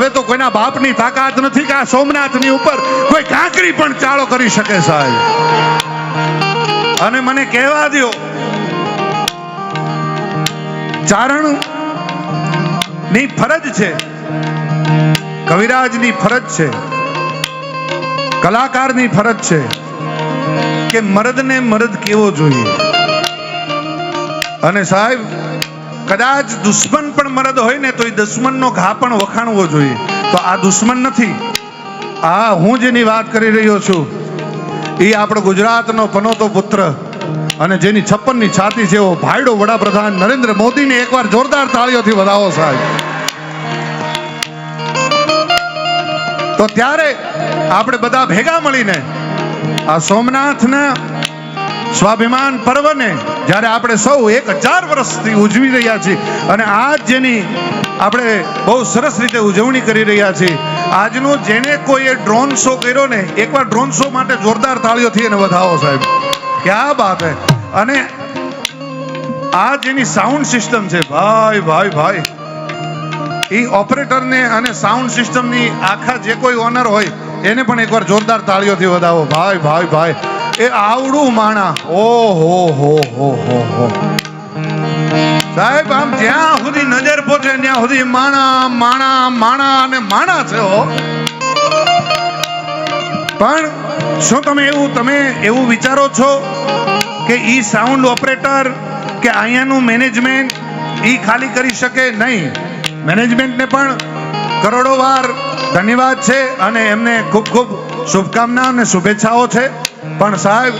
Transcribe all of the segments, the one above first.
હવે તો કોઈના બાપની તાકાત નથી કે આ સોમનાથની ઉપર કોઈ કાંકરી પણ ચાળો કરી શકે સાહેબ. અને મને કહેવા દો ચારણની ફરજ છે, કવિરાજની ફરજ છે, કલાકારની ફરજ છે કે મરદને મરદ કેવો જોઈએ. અને સાહેબ કદાચ દુશ્મન પણ મરદ હોય ને તો એ દુશ્મનનો ઘા પણ વખાણવો જોઈએ. તો આ દુશ્મન નથી. આ હું જેની વાત કરી રહ્યો છું એ આપણો ગુજરાતનો પનોતો પુત્ર અને જેની છપ્પનની છાતી છે ભાઈડો વડાપ્રધાન નરેન્દ્ર મોદીને એકવાર જોરદાર તાળીઓથી વધાવો સાહેબ. તો ત્યારે આપણે બધા ભેગા મળીને આ સોમનાથના સ્વાભિમાન પર્વને જ્યારે આપણે સૌ એક હજાર વર્ષથી ઉજવી રહ્યા છીએ અને આજ જેની આપણે બહુ સરસ રીતે ઉજવણી કરી રહ્યા છીએ, આજનો જેને કોઈએ ડ્રોન શો કર્યો ને, એકવાર ડ્રોન શો માટે જોરદાર તાળીઓથી એને વધાવો સાહેબ. ક્યાં બાત હે? અને આ જેની સાઉન્ડ સિસ્ટમ છે, ભાઈ ભાઈ ભાઈ. એ ઓપરેટરને અને સાઉન્ડ સિસ્ટમની આખા જે કોઈ ઓનર હોય, એને પણ એકવાર જોરદાર તાળીઓથી વધાવો. ભાઈ ભાઈ ભાઈ. એ આવડું માણા. ઓ હો હો હો હો હો. સાહેબ, આમ જ્યાં સુધી નજર પહોંચે ત્યાં સુધી માણા માણા માણા અને માણા છે, હો. પણ શું તમે એવું તમે એવું વિચારો છો કે ઈ સાઉન્ડ ઓપરેટર કે અહીંયાનું મેનેજમેન્ટ ઈ ખાલી કરી શકે? નહીં. મેનેજમેન્ટને પણ કરોડો વાર ધન્યવાદ છે અને એમને ખૂબ ખૂબ શુભકામના અને શુભેચ્છાઓ છે. પણ સાહેબ,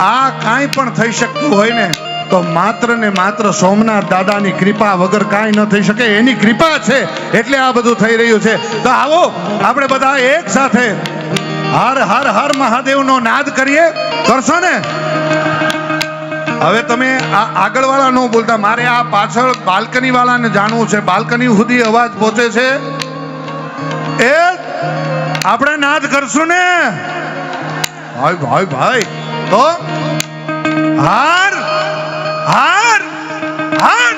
આ કાંઈ પણ થઈ શકતું હોય ને, તો માત્ર ને માત્ર સોમનાથ દાદાની કૃપા વગર કાંઈ ન થઈ શકે. એની કૃપા છે એટલે આ બધું થઈ રહ્યું છે. તો આવો, આપણે બધા એક સાથે હર હર હર મહાદેવનો નાદ કરીએ. કરશો ને? હવે તમે આ આગળ વાળા ન બોલતા. મારે આ પાછળ બાલ્કની વાળાને જાણવું છે. બાલ્કની સુધી અવાજ પહોંચે છે. એ આપણે નાદ કરશું ને? ભાઈ ભાઈ ભાઈ. તો હાર હાર હાર.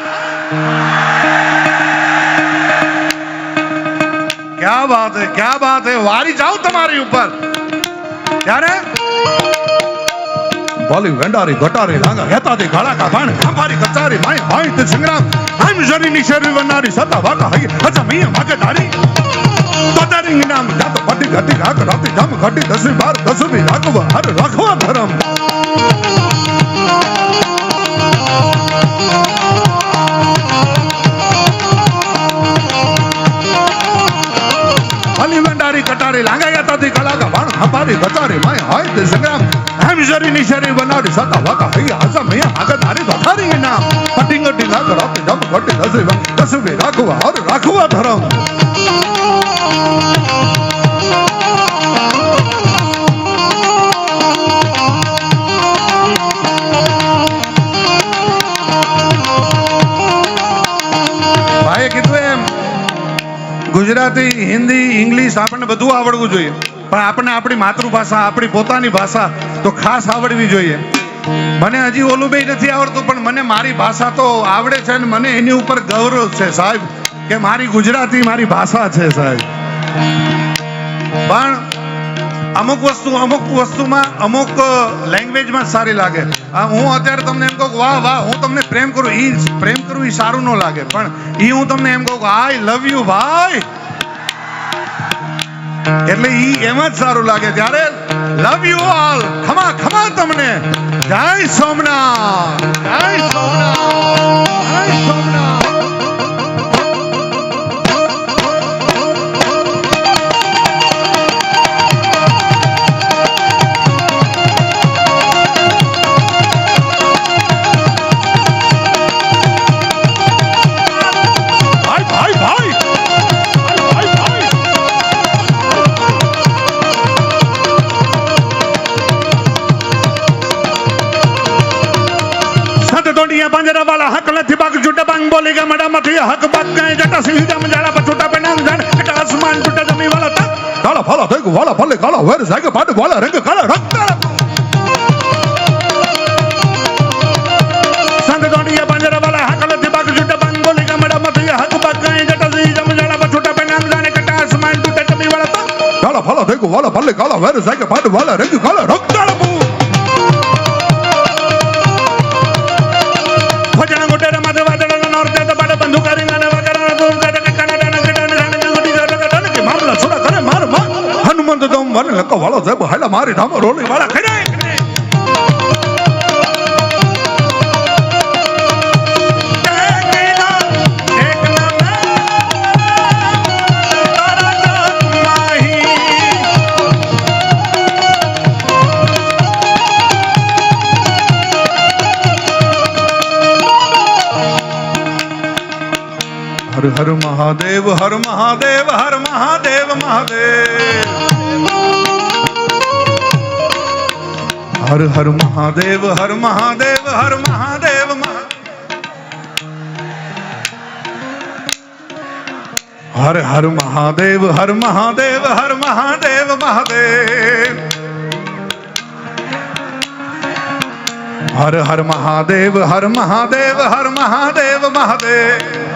ક્યા બાત હે, ક્યા બાત હે? વારી જાઓ તમારી ઉપર. ત્યારે બોલી વેંડારી, ગટારી લાંગા હેતાથી ઘાડાકા, ભાણ, ખંભારી, કચારી માય ભાઈ તે સંગ્રામ આમ જરીની શેરવી વનારી સતા વાતા હઈ અચ્છા, મિયા, માગે, ધારી. તદારિંગ નામ જાત પટી ઘટી ઘાક રાતી જામ ઘટી દસમી બાર દસમી રાખવા હર રાખવા ધરમ. કટારી લાંગા હેતાથી ઘાડાકા ભાણ ખંભારી કચારી માય હોય તે સંગ્રામ. આમ જરીની શેરવી વનારી સતા વાકા હઈ અચ્છા મિયા માગે ધારી તદારિંગ નામ. પટી ઘટી ઘાક રાતી જમ ઘટી દસમી બાર દસમી રાખવા અરે રાખવા ધરમ. ગુજરાતી, હિન્દી, ઇંગ્લિશ આપણને બધું આવડવું જોઈએ. પણ આપણને આપણી માતૃભાષા, આપણી પોતાની ભાષા તો ખાસ આવડવી જોઈએ. મને હજી ઓલું બે નથી આવડતું, પણ મને મારી ભાષા તો આવડે છે અને મને એની ઉપર ગૌરવ છે, સાહેબ, કે મારી ગુજરાતી મારી ભાષા છે, સાહેબ. પણ અમુક વસ્તુ, અમુક વસ્તુમાં, અમુક લેંગ્વેજમાં સારી લાગે. હું અત્યારે તમને એમ કહું વાહ વાહ, હું તમને પ્રેમ કરું એ પ્રેમ કરું એ સારું ન લાગે. પણ ઈ હું તમને એમ કહું આઈ લવ યુ ભાઈ. એટલે ઈ એમાં જ સારું લાગે ત્યારે લવ યુ ઓલ ખમા ખમા તમને. જય સોમનાથ. જય સોમનાથ. बाग जुट बांग बोलेगा मड़ा मठी हक बक गए जटा सीधा मजाड़ा पछुटा पे नाम जान जटा आसमान जुटा जमी वाला ता काला फाला देखो वाला फले काला वेर जाग पाट वाला रंग काला रंग। काला संग गोंडिया पंजरा वाला हकल दिबक जुट बांग बोलेगा मड़ा मठी हक बक गए जटा सीधा मजाड़ा पछुटा पे नाम जान जटा आसमान जुटा जमी वाला तक काला फला देख वाला फले काला वेर जाग पाट वाला रंग काला रंग। વન લક વાળો સાહેબ હાલા, મારી ધામ, રોલી વાળા ખડે. હર હર મહાદેવ હર મહાદેવ હર મહાદેવ મહાદેવ. હર હર મહાદેવ હર મહાદેવ હર મહાદેવ મહા- હર હર મહાદેવ હર મહાદેવ હર મહાદેવ મહાદેવ હર હર મહાદેવ હર મહાદેવ હર મહાદેવ મહાદેવ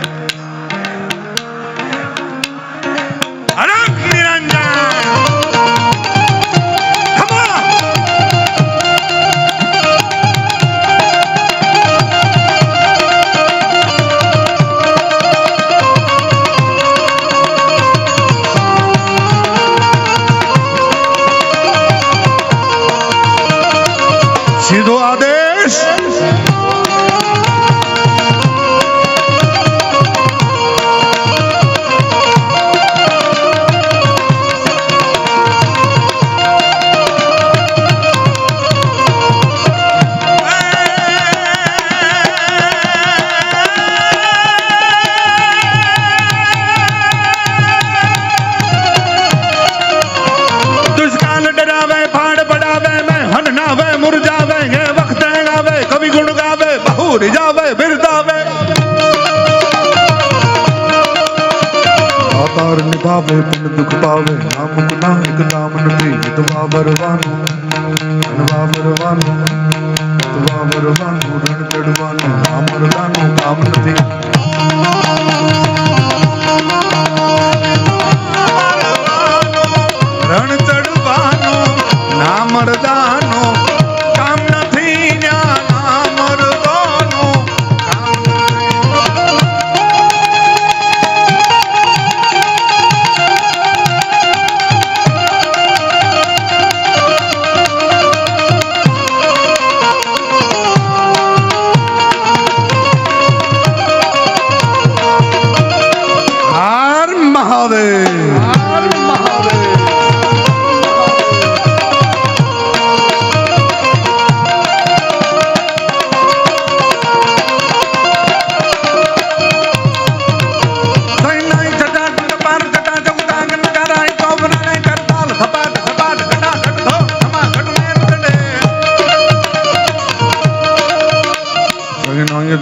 નિભાવે પણ દુઃખ પાવે નામ ગુના એક નામ નથી વિધવા વરવાનું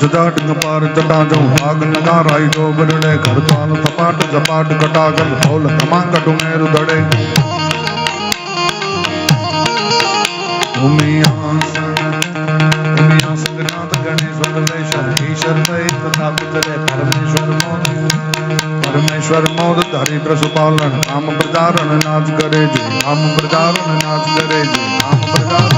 ઝપાટ ઘટા ગન ધોલ થમા ઘટ મેર દડે. ઉમિયાસન ઉમિયાસગનાથ ગણેશ વલ્લેશ ઈશ્વર દૈત તથા પિતરે પરમેશ્વર મોદ. ધરી પ્રશુપાલન નામ પ્રચારણ નાચ કરે છે નામ પ્રચારણ નાચ કરે છે નામ પ્રજારણ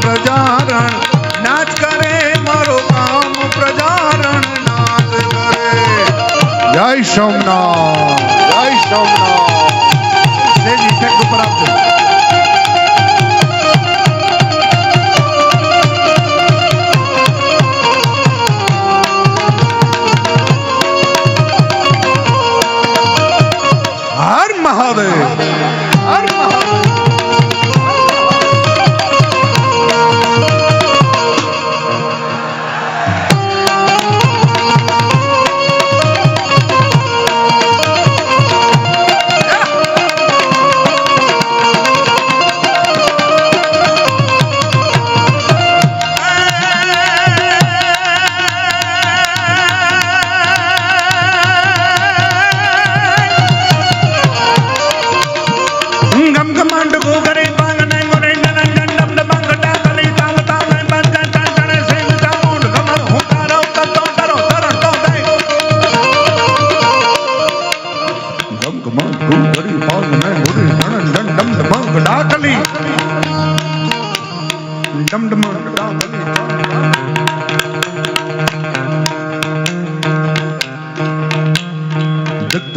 પ્રજારણ નાચ કરે મારો કામ પ્રજારણ નાચ કરે. જય સોમનાથ. જય સોમનાથ. સ્ટેજ ઇફેક્ટ ઉપર આપજો. મહાદેવ.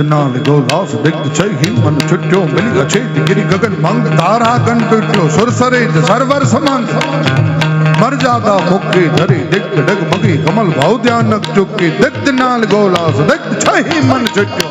દિગ્ધનાલ ગોલાસ દિગ્ધ છે હિમન મન છુટ્યો મિલી છે ગિરી ગગન મંગ તારા કંટુટ્યો સુરસરે જ સરવર સમાન મરજાદા મુક્કી ધરી દિગ્ધ ડગ મગી કમલ ભાવ ધ્યાનક ચુક્કી દિગ્ધનાલ ગોલાસ દિગ્ધ છે હિમન મન છુટ્યો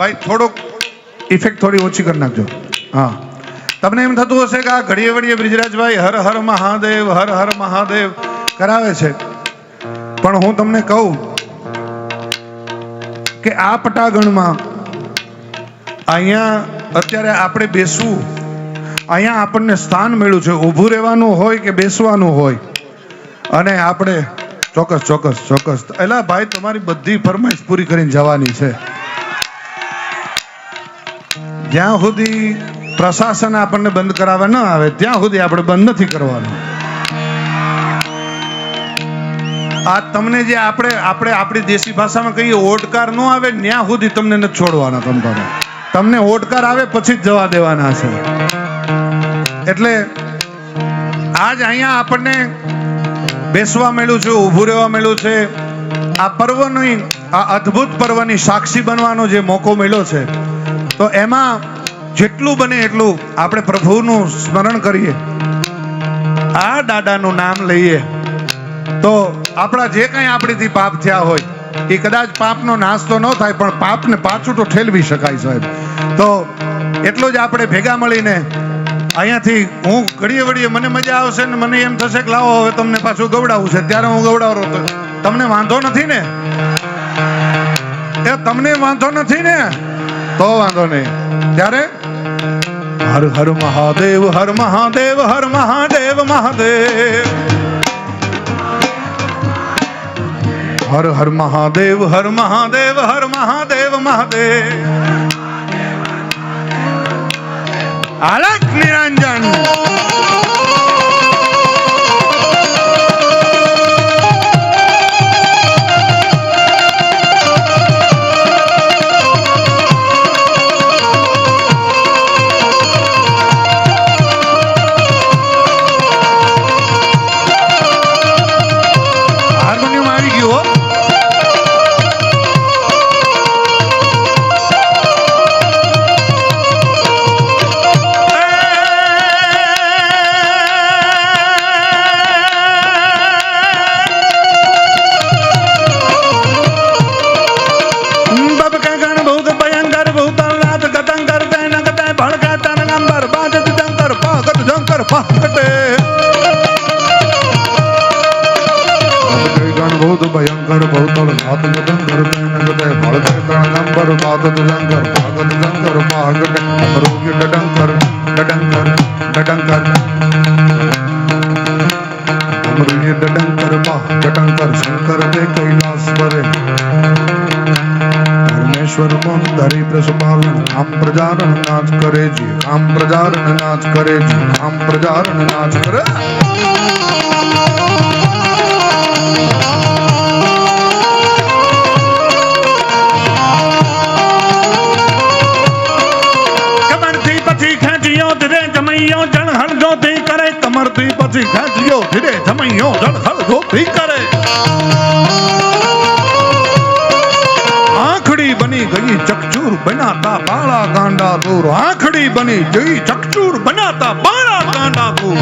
ભાઈ, થોડોક ઇફેક્ટ થોડી ઓછી કરી નાખજો. હા. તમને એમ થતું હશે કે આ ઘડીએ વળીએ બ્રિજરાજભાઈ હર હર મહાદેવ, હર હર મહાદેવ કરાવે છે. પણ હું તમને કહું કે આ પટાગણમાં અહીંયા અત્યારે આપણે બેસવું, અહીંયા આપણને સ્થાન મળ્યું છે. ઊભું રહેવાનું હોય કે બેસવાનું હોય? અને આપણે ચોક્કસ ચોક્કસ ચોક્કસ. એટલે ભાઈ, તમારી બધી ફરમાઈશ પૂરી કરીને જવાની છે. જ્યાં સુધી પ્રશાસન આપણને બંધ કરાવવા ન આવે, ત્યાં સુધી આપણે બંધ નથી કરવાનું. આ તમને જે આપણે આપણે આપણી દેશી ભાષામાં કહીએ, ઓડકાર ન આવે ત્યાં સુધી તમને નથી છોડવાના તમારે તમને ઓડકાર આવે, પછી જ જવા દેવાના છે. એટલે આજ અહીંયા આપણને બેસવા મળ્યું છે, ઊભું રહેવા મળ્યું છે. આ પર્વની, આ અદ્ભુત પર્વની સાક્ષી બનવાનો જે મોકો મળ્યો છે તો એમાં જેટલું બને એટલું આપણે પ્રભુનું સ્મરણ કરીએ. આ દાદાનું નામ લઈએ. તો આપણા જે કંઈ આપણીથી પાપ થયા હોય, એ કદાચ પાપનો નાશ તો ન થાય, પણ પાપને પાછું તો ઠેલવી શકાય સાહેબ. તો એટલું જ આપણે ભેગા મળીને અહીંયાથી હું ઘડીએ વળીએ, મને મજા આવશે ને મને એમ થશે કે લાવો, હવે તમને પાછું ગવડાવવું છે. ત્યારે હું ગવડાવરો તમને વાંધો નથી ને? એ તમને વાંધો નથી ને? તો વાંધો નહીં. ત્યારે હર હર મહાદેવ હર મહાદેવ હર મહાદેવ મહાદેવ. હર હર મહાદેવ હર મહાદેવ હર મહાદેવ મહાદેવ. આલક નિરંજન. ડડંકરમાં ડડંકર શંકર દે કૈલાસ પરે પરમેશ્વર મન ધરી પ્રસપાલન આમ પ્રજારણ નાચ કરે જી આમ પ્રજારણ નાચ કરે જી આમ પ્રજારણ નાચ કરે. કમરથી પછી ખેંચ્યો ધીરે જમૈયો પછી ખેંચ્યો ધીરે જમૈયો જણ ધોપી કરે. આંખડી બની ગઈ ચકચૂર બનાતા બાળા ગાંડા દૂર. આંખડી બની ગઈ ચકચૂર બનાતા બાળા ગાંડા દૂર.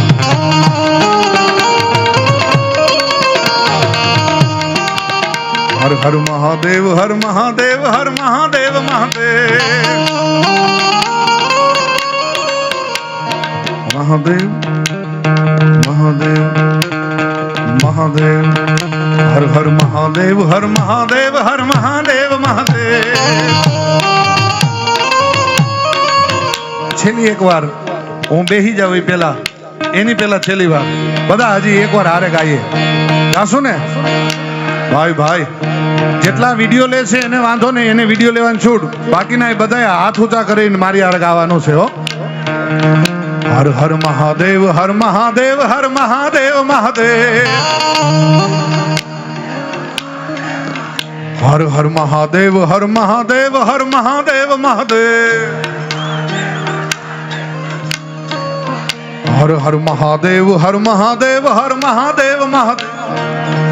હર હર મહાદેવ હર મહાદેવ હર મહાદેવ મહાદેવ. મહાદેવ મહાદેવ મહાદેવ, હર હર મહાદેવ હર મહાદેવ હર મહાદેવ મહાદેવ. છેલ્લી એક વાર હું બેહી જાઉં પેલા એની પેલા છેલ્લી વાર. બધા હજી એક વાર હારે ગાઈએ. ગાશું ને? ભાઈ ભાઈ, જેટલા વીડિયો લે છે એને વાંધો નહીં, એને વીડિયો લેવાની છૂટ બાકીના એ બધા હાથ ઊંચા કરીને મારી આડે ગાવાનું છે, હો. હર હર મહાદેવ હર મહાદેવ હર મહાદેવ મહાદેવ હર હર મહાદેવ હર મહાદેવ હર મહાદેવ મહાદેવ હર હર મહાદેવ હર મહાદેવ હર મહાદેવ મહાદેવ